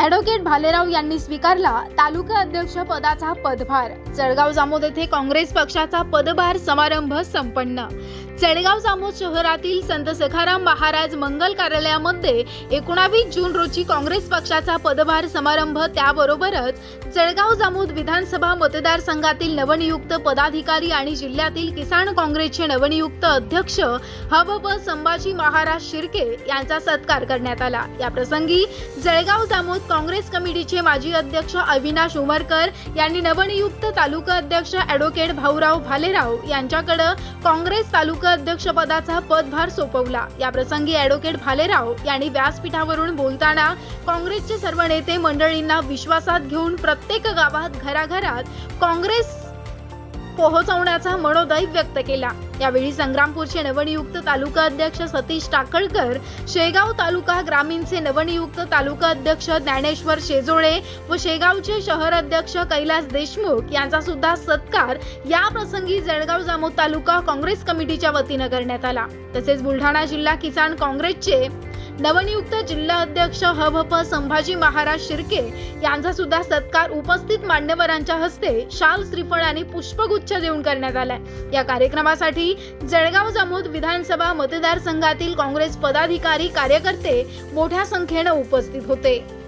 Advocate Bhalerao यांनी स्वीकारला तालुका अध्यक्ष पदाचा पदभार. जळगाव जामोद येथे काँग्रेस पक्षाचा पदभार समारंभ संपन्न. जळगाव जामोद शहरातील संत सखाराम महाराज मंगल कार्यालयामध्ये एकोणावीस जून रोजी काँग्रेस पक्षाचा पदभार समारंभ त्याबरोबरच जळगाव जामोद विधानसभा मतदारसंघातील नवनियुक्त पदाधिकारी आणि जिल्ह्यातील किसान काँग्रेसचे नवनियुक्त अध्यक्ष हबब संभाजी महाराज शिर्के यांचा सत्कार करण्यात आला. या प्रसंगी जळगाव जामोद काँग्रेस कमिटीचे माजी अध्यक्ष अविनाश उमरकर यांनी नवनियुक्त तालुका अध्यक्ष ॲडव्होकेट भाऊराव भालेराव यांच्याकडे काँग्रेस तालुका अध्यक्ष पदाचा पदभार सोपवला. या प्रसंगी ॲडव्होकेट भालेराव यांनी व्यासपीठावरून बोलताना काँग्रेसचे सर्व नेते मंडळींना विश्वासात घेऊन प्रत्येक गावात घराघरात काँग्रेस पोहोचवण्याचा मनोदय व्यक्त केला. यावेळी संग्रामपूरचे नवनियुक्त तालुका अध्यक्ष सतीश टाकळकर शेगाव तालुका ग्रामीणचे नवनियुक्त तालुका अध्यक्ष ज्ञानेश्वर शेजोळे व शेगावचे शहर अध्यक्ष कैलास देशमुख यांचा सुद्धा सत्कार या प्रसंगी जळगाव जामोद तालुका काँग्रेस कमिटीच्या वतीनं करण्यात आला. तसेच बुलढाणा जिल्हा किसान काँग्रेसचे नवनियुक्त जिल्हा अध्यक्ष हभप संभाजी महाराज शिर्के यांचा सुद्धा सत्कार उपस्थित मान्यवरांच्या हस्ते शाल श्रीफळ आणि पुष्पगुच्छ देऊन करण्यात आलाय. या कार्यक्रमासाठी जळगाव जामोद विधानसभा मतदारसंघातील काँग्रेस पदाधिकारी कार्यकर्ते मोठ्या संख्येनं उपस्थित होते.